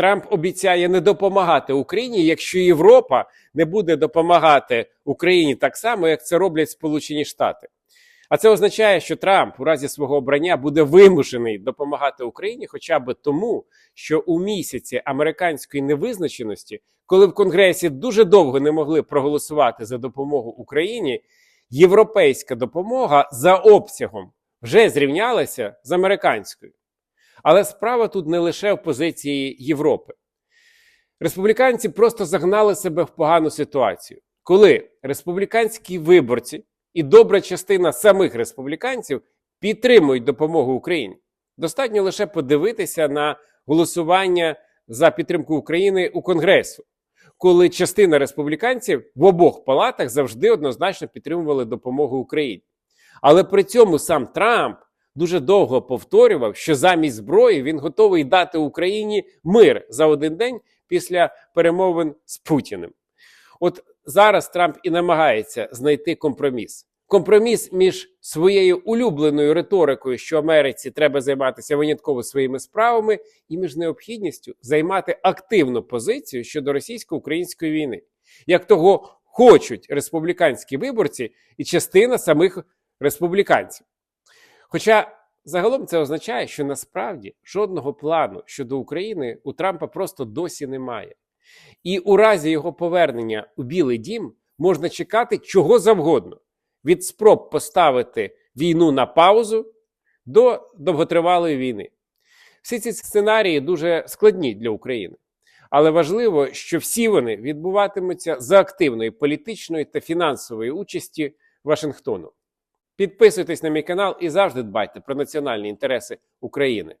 Трамп обіцяє не допомагати Україні, якщо Європа не буде допомагати Україні так само, як це роблять Сполучені Штати. А це означає, що Трамп у разі свого обрання буде вимушений допомагати Україні, хоча б тому, що у місяці американської невизначеності, коли в Конгресі дуже довго не могли проголосувати за допомогу Україні, європейська допомога за обсягом вже зрівнялася з американською. Але справа тут не лише в позиції Європи. Республіканці просто загнали себе в погану ситуацію, коли республіканські виборці і добра частина самих республіканців підтримують допомогу Україні. Достатньо лише подивитися на голосування за підтримку України у Конгресу, коли частина республіканців в обох палатах завжди однозначно підтримували допомогу Україні. Але при цьому сам Трамп дуже довго повторював, що замість зброї він готовий дати Україні мир за один день після перемовин з Путіним. От зараз Трамп і намагається знайти компроміс. Компроміс між своєю улюбленою риторикою, що Америці треба займатися винятково своїми справами, і між необхідністю займати активну позицію щодо російсько-української війни, як того хочуть республіканські виборці і частина самих республіканців. Хоча загалом це означає, що насправді жодного плану щодо України у Трампа просто досі немає. І у разі його повернення у Білий Дім можна чекати чого завгодно: від спроб поставити війну на паузу до довготривалої війни. Всі ці сценарії дуже складні для України. Але важливо, що всі вони відбуватимуться за активної політичної та фінансової участі Вашингтону. Підписуйтесь на мій канал і завжди дбайте про національні інтереси України.